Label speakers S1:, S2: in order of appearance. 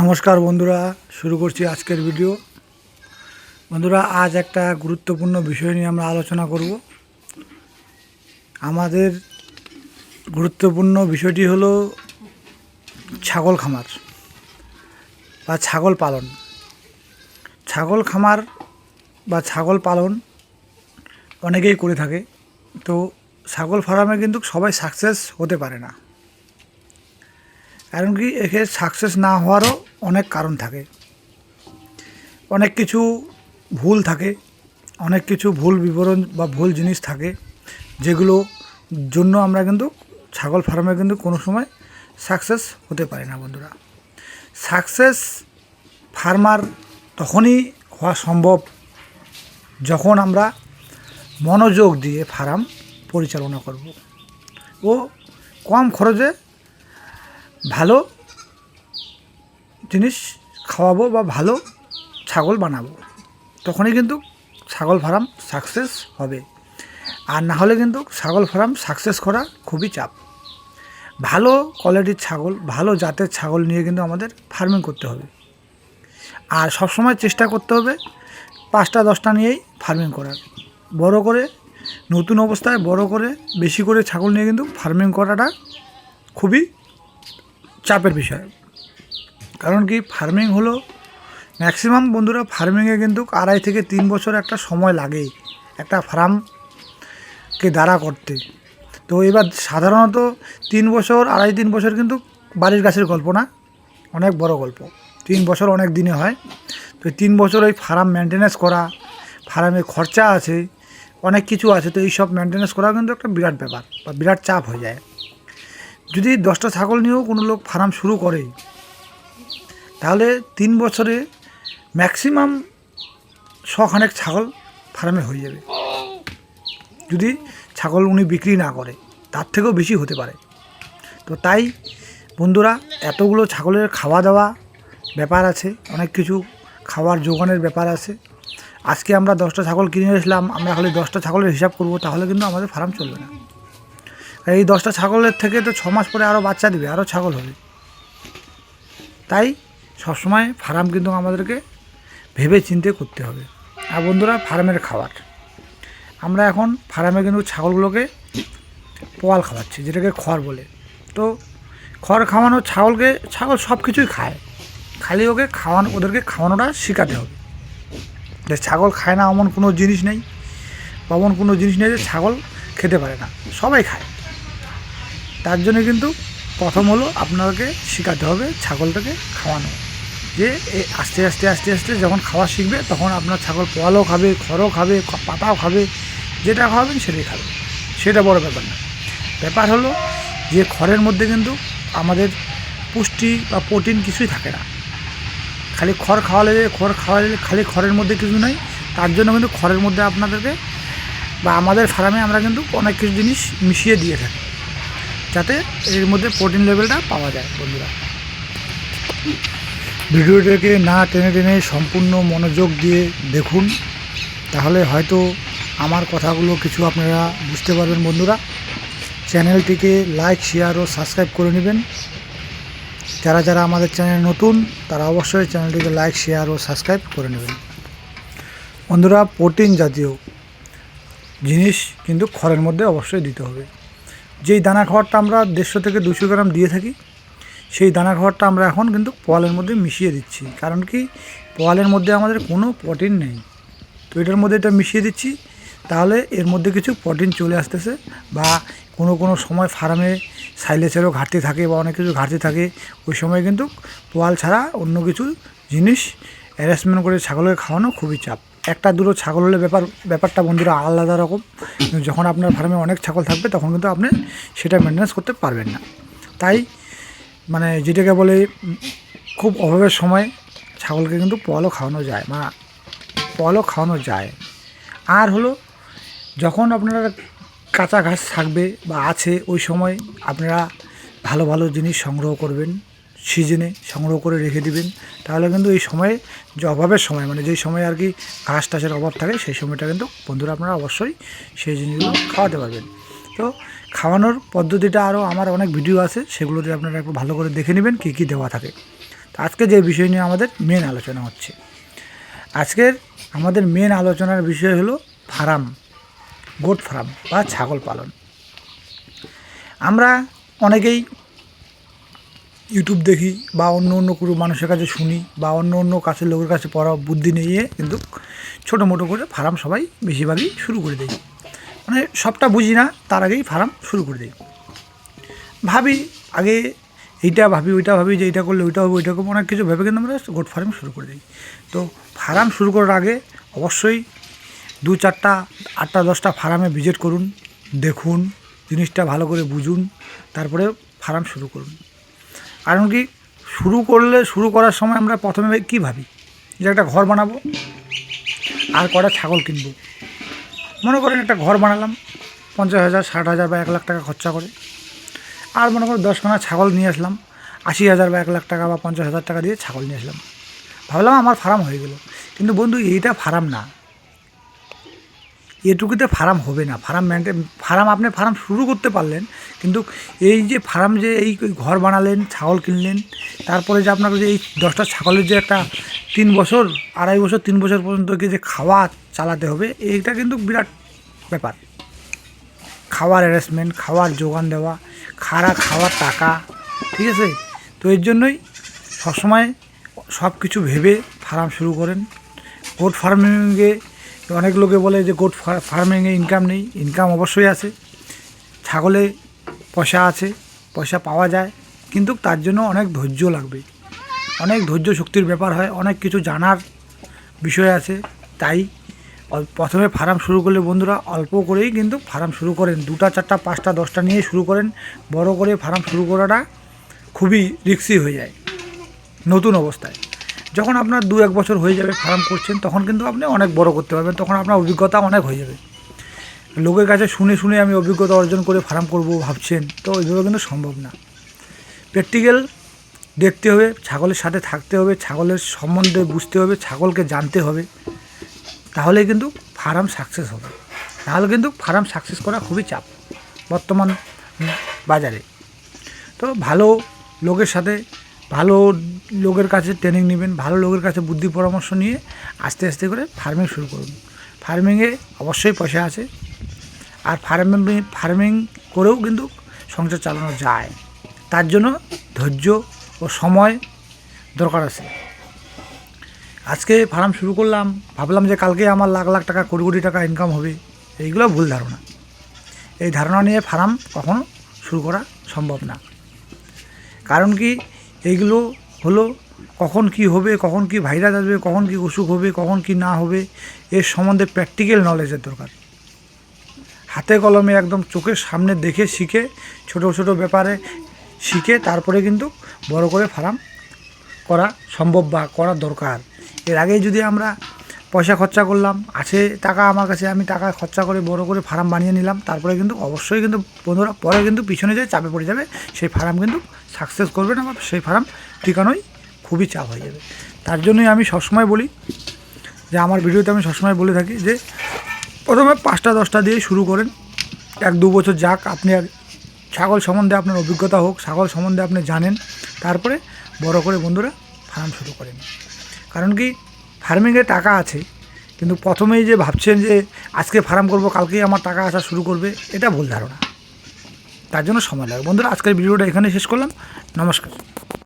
S1: নমস্কার বন্ধুরা, শুরু করছি আজকের ভিডিও বন্ধুরা, আজ একটা গুরুত্বপূর্ণ বিষয় নিয়ে আমরা আলোচনা করব। আমাদের গুরুত্বপূর্ণ বিষয়টি হলো ছাগল খামার বা ছাগল পালন। ছাগল খামার বা ছাগল পালন অনেকেই করে থাকে, তো ছাগল ফার্মে কিন্তু সবাই সাকসেস হতে পারে না। কারণ কি, একে সাকসেস না হওয়ারও অনেক কারণ থাকে। অনেক কিছু ভুল থাকে, অনেক কিছু ভুল বিবরণ বা ভুল জিনিস থাকে, যেগুলো জন্য আমরা কিন্তু ছাগল ফার্মে কিন্তু কোনো সময় সাকসেস হতে পারি না বন্ধুরা। সাকসেস ফার্মার তখনই হওয়া সম্ভব যখন আমরা মনোযোগ দিয়ে ফার্ম পরিচালনা করব। ও কম খরচে ভালো জিনিস খাওয়াবো বা ভালো ছাগল বানাবো, তখনই কিন্তু ছাগল ফার্ম সাকসেস হবে। আর না হলে কিন্তু ছাগল ফার্ম সাকসেস করা খুবই চাপ। ভালো কোয়ালিটির ছাগল, ভালো জাতের ছাগল নিয়ে কিন্তু আমাদের ফার্মিং করতে হবে। আর সবসময় চেষ্টা করতে হবে পাঁচটা, দশটা নিয়েই ফার্মিং করার। বড় করে, নতুন অবস্থায় বড় করে, বেশি করে ছাগল নিয়ে কিন্তু ফার্মিং করাটা খুবই চাপের বিষয়। কারণ কি ফার্মিং হলো ম্যাক্সিমাম বন্ধুরা ফার্মিংয়ে কিন্তু আড়াই থেকে তিন বছর একটা সময় লাগে একটা ফার্মকে দাঁড়া করতে। তো এবার সাধারণত তিন বছর, আড়াই তিন বছর কিন্তু বাড়ির গাছের গল্প না, অনেক বড় গল্প। তিন বছর অনেক দিনে হয়। তো তিন বছর ওই ফার্ম মেনটেন্যান্স করা ফার্মে খরচা আছে, অনেক কিছু আছে, তো এইসব মেনটেন্যান্স করা কিন্তু একটা বিরাট ব্যাপার বা বিরাট চাপ হয়ে যায়। যদি দশটা ছাগল নিয়েও কোনো লোক ফার্ম শুরু করে তাহলে তিন বছরে ম্যাক্সিমাম শখানেক ছাগল ফার্মে হয়ে যাবে। যদি ছাগল উনি বিক্রি না করে, তার থেকেও বেশি হতে পারে। তো তাই বন্ধুরা, এতগুলো ছাগলের খাওয়া দাওয়া ব্যাপার আছে, অনেক কিছু খাওয়ার যোগানের ব্যাপার আছে। আজকে আমরা দশটা ছাগল কিনে এসলাম, আমরা খালি দশটা ছাগলের হিসাব করব, তাহলে কিন্তু আমাদের ফার্ম চলবে না। এই দশটা ছাগলের থেকে তো ছ মাস পরে আরও বাচ্চা দিবে আরও ছাগল হবে। তাই সবসময় ফার্ম কিন্তু আমাদেরকে ভেবে চিন্তে করতে হবে। আর বন্ধুরা, ফার্মের খাবার। আমরা এখন ফার্মে কিন্তু ছাগলগুলোকে পোয়াল খাওয়াচ্ছি, যেটাকে খড় বলে। তো খড় খাওয়ানো ছাগলকে, ছাগল সব কিছুই খায়। খালি ওকে খাওয়ানো, ওদেরকে খাওয়ানোটা শেখাতে হবে। যে ছাগল খায় না এমন কোনো জিনিস নেই, বা এমন কোনো জিনিস নেই যে ছাগল খেতে পারে না। সবাই খায়। তার জন্য কিন্তু প্রথম হলো আপনাকে শেখাতে হবে ছাগলটাকে খাওয়ানো। যে আস্তে আস্তে আস্তে আস্তে যখন খাওয়া শিখবে তখন আপনার ছাগল পোয়ালও খাবে, খড়ও খাবে পাতাও খাবে, যেটা খাওয়াবেন সেটাই খাবে। সেটা বড় ব্যাপার না। ব্যাপার হলো যে খড়ের মধ্যে কিন্তু আমাদের পুষ্টি বা প্রোটিন কিছুই থাকে না। খালি খড় খাওয়ালে খড় খাওয়ালে খালি খড়ের মধ্যে কিছু নেই, তার জন্য কিন্তু খড়ের মধ্যে আপনাদেরকে বা আমাদের ফার্মে আমরা কিন্তু অনেক কিছু জিনিস মিশিয়ে দিয়ে থাকি, যাতে এর মধ্যে প্রোটিন লেভেলটা পাওয়া যায় বন্ধুরা। ভিডিওটাকে না টেনে টেনে সম্পূর্ণ মনোযোগ দিয়ে দেখুন, তাহলে হয়তো আমার কথাগুলো কিছু আপনারা বুঝতে পারবেন বন্ধুরা। চ্যানেলটিকে লাইক, শেয়ার ও সাবস্ক্রাইব করে নেবেন। যারা যারা আমাদের চ্যানেল নতুন, তারা অবশ্যই চ্যানেলটিকে লাইক, শেয়ার ও সাবস্ক্রাইব করে নেবেন। বন্ধুরা, প্রোটিন জাতীয় জিনিস কিন্তু খড়ের মধ্যে অবশ্যই দিতে হবে। যেই দানা খড়টা আমরা দেড়শো থেকে দুশো গ্রাম দিয়ে থাকি সেই দানা খাবারটা আমরা এখন কিন্তু পোয়ালের মধ্যে মিশিয়ে দিচ্ছি। কারণ কি? পোয়ালের মধ্যে আমাদের কোনো প্রোটিন নেই। তো এটার মধ্যে এটা মিশিয়ে দিচ্ছি, তাহলে এর মধ্যে কিছু প্রোটিন চলে আসতেছে বা কোনো কোনো সময় ফার্মে সাইলেসেরও ঘাটতি থাকে বা অনেক কিছু ঘাটতি থাকে, ওই সময় কিন্তু পোয়াল ছাড়া অন্য কিছু জিনিস অ্যারেঞ্জমেন্ট করে ছাগলকে খাওয়ানো খুবই চাপ। একটা দুটো ছাগল হলে ব্যাপার, ব্যাপারটা বন্ধুরা আলাদা রকম। যখন আপনার ফার্মে অনেক ছাগল থাকবে, তখন কিন্তু আপনি সেটা মেনটেন্স করতে পারবেন না। তাই মানে যেটাকে বলে, খুব অভাবের সময় ছাগলকে কিন্তু পলও খাওয়ানো যায় বা পলও খাওয়ানো যায়। আর হলো, যখন আপনারা কাঁচা ঘাস থাকবে বা আছে, ওই সময় আপনারা ভালো ভালো জিনিস সংগ্রহ করবেন সিজনে সংগ্রহ করে রেখে দিবেন। তাহলে কিন্তু এই সময়ে যে অভাবের সময় মানে যেই সময় আর কি ঘাস, টাসের অভাব থাকে, সেই সময়টা কিন্তু বন্ধুরা আপনারা অবশ্যই সেই জিনিসগুলো খাওয়াতে পারবেন। তো খাওয়ানোর পদ্ধতিটা আরও আমার অনেক ভিডিও আছে, সেগুলোতে আপনারা একটু ভালো করে দেখে নেবেন কী কী দেওয়া থাকে। তো আজকে যে বিষয় নিয়ে আমাদের মেন আলোচনা হচ্ছে, আজকের আমাদের মেন আলোচনার বিষয় হলো ফার্ম গোট ফার্ম বা ছাগল পালন। আমরা অনেকেই ইউটিউব দেখি বা অন্য অন্য কোনো মানুষের কাছে শুনি বা অন্য অন্য কাছের লোকের কাছে পড়া বুদ্ধি নিয়ে কিন্তু ছোটো মোটো করে ফার্ম সবাই বেশিরভাগই শুরু করে দেয়। মানে সবটা বুঝি না, তার আগেই ফার্ম শুরু করে দিই। ভাবি, আগে এইটা ভাবি, ওইটা ভাবি যে এইটা করলে ওইটা হবে, ওইটা করব, অনেক কিছু ভেবে কিন্তু আমরা গোট ফার্ম শুরু করে দিই। তো ফার্ম শুরু করার আগে অবশ্যই দু চারটা, আটটা, দশটা ফার্মে ভিজিট করুন, দেখুন, জিনিসটা ভালো করে বুঝুন, তারপরে ফার্ম শুরু করুন। কারণ কি, শুরু করলে, শুরু করার সময় আমরা প্রথমে কী ভাবি? যে একটা ঘর বানাবো, আর কটা ছাগল কিনবো। মনে করেন একটা ঘর বানালাম, পঞ্চাশ হাজার, ষাট হাজার বা এক লাখ টাকা খরচা করে। আর মনে করেন দশখানা ছাগল নিয়ে আসলাম, আশি হাজার বা এক লাখ টাকা বা পঞ্চাশ হাজার টাকা দিয়ে ছাগল নিয়ে আসলাম। ভাবলাম আমার ফার্ম হয়ে গেল। কিন্তু বন্ধু, এইটা ফার্ম না। এটুকুতে ফার্ম হবে না। ফার্ম মেনটেন ফার্ম আপনি ফার্ম শুরু করতে পারলেন, কিন্তু এই যে ফার্ম যে এই ঘর বানালেন, ছাগল কিনলেন, তারপরে যে আপনাকে যে এই দশটা ছাগলের যে একটা তিন বছর, আড়াই বছর, তিন বছর পর্যন্ত কি যে খাওয়া চালাতে হবে, এইটা কিন্তু বিরাট ব্যাপার। খাওয়ার অ্যারেঞ্জমেন্ট খাওয়ার যোগান দেওয়া, খারা খাওয়ার টাকা, ঠিক আছে? তো এর জন্যই সবসময় সব কিছু ভেবে ফার্ম শুরু করেন। গোট ফার্মিংয়ে অনেক লোকে বলে যে গোট ফার্মিংয়ে ইনকাম নেই ইনকাম অবশ্যই আছে। ছাগলে পয়সা আছে, পয়সা পাওয়া যায়, কিন্তু তার জন্য অনেক ধৈর্য লাগবে। অনেক ধৈর্য শক্তির ব্যাপার হয়, অনেক কিছু জানার বিষয় আছে, তাই প্রথমে ফার্ম শুরু করলে বন্ধুরা অল্প করেই কিন্তু ফার্ম শুরু করেন। দুটা, চারটা, পাঁচটা, দশটা নিয়ে শুরু করেন। বড় করে ফার্ম শুরু করাটা খুবই রিক্সি হয়ে যায়, নতুন অবস্থায়। যখন আপনার দু এক বছর হয়ে যাবে ফার্ম করছেন, তখন কিন্তু আপনি অনেক বড় করতে পারবেন, তখন আপনার অভিজ্ঞতা অনেক হয়ে যাবে। লোকের কাছে শুনে শুনে আমি অভিজ্ঞতা অর্জন করে ফার্ম করব ভাবছেন, তো ওইভাবে কিন্তু সম্ভব না। প্র্যাকটিক্যাল দেখতে হবে, ছাগলের সাথে থাকতে হবে, ছাগলের সম্বন্ধে বুঝতে হবে, ছাগলকে জানতে হবে। তাহলে কিন্তু ফার্ম সাকসেস হবে। তাহলে কিন্তু ফার্ম সাকসেস করা খুবই চাপ বর্তমান বাজারে। তো ভালো লোকের সাথে, ভালো লোকের কাছে ট্রেনিং নেবেন, ভালো লোকের কাছে বুদ্ধি পরামর্শ নিয়ে আস্তে আস্তে করে ফার্মিং শুরু করুন। ফার্মিংয়ে অবশ্যই পয়সা আছে। আর ফার্মিং ফার্মিং করেও কিন্তু সংসার চালানো যায়। তার জন্য ধৈর্য ও সময় দরকার আছে। আজকে ফার্ম শুরু করলাম, ভাবলাম যে কালকে আমার লাখ লাখ টাকা, কোটি কোটি টাকা ইনকাম হবে, এইগুলো ভুল ধারণা। এই ধারণা নিয়ে ফার্ম কখনো শুরু করা সম্ভব না। কারণ কি, এইগুলো হলো কখন কি হবে, কখন কি ভাইরাস আসবে, কখন কি অসুখ হবে, কখন কি না হবে, এর সম্বন্ধে প্র্যাকটিক্যাল নলেজের দরকার। হাতে কলমে একদম চোখের সামনে দেখে শিখে, ছোট ছোট ব্যাপারে শিখে তারপরে কিন্তু বড় করে ফার্ম করা সম্ভব বা করা দরকার। এর আগেই যদি আমরা পয়সা খরচা করলাম, আছে টাকা আমার কাছে, আমি টাকা খরচা করে বড় করে ফার্ম বানিয়ে নিলাম, তারপরে কিন্তু অবশ্যই কিন্তু বন্ধুরা পরে কিন্তু পিছনে যে চাপে পড়ে যাবে, সেই ফার্ম কিন্তু সাকসেস করবে না বা সেই ফার্ম টিকানোই খুবই চাপ হয়ে যাবে। তার জন্যই আমি সবসময় বলি যে, আমার ভিডিওতে আমি সবসময় বলে থাকি যে, প্রথমে পাঁচটা দশটা দিয়ে শুরু করেন। এক দু বছর যাক, আপনি ছাগল সম্বন্ধে আপনার অভিজ্ঞতা হোক, ছাগল সম্বন্ধে আপনি জানেন, তারপরে বড় করে বন্ধুরা ফার্ম শুরু করেন। কারণ কি, ফার্মিংয়ে টাকা আছে, কিন্তু প্রথমেই যে ভাবছেন যে আজকে ফার্ম করব, কালকেই আমার টাকা আসা শুরু করবে, এটা ভুল ধারণা। তার জন্য সময় লাগে। বন্ধুরা, আজকের ভিডিওটা এখানে শেষ করলাম। নমস্কার।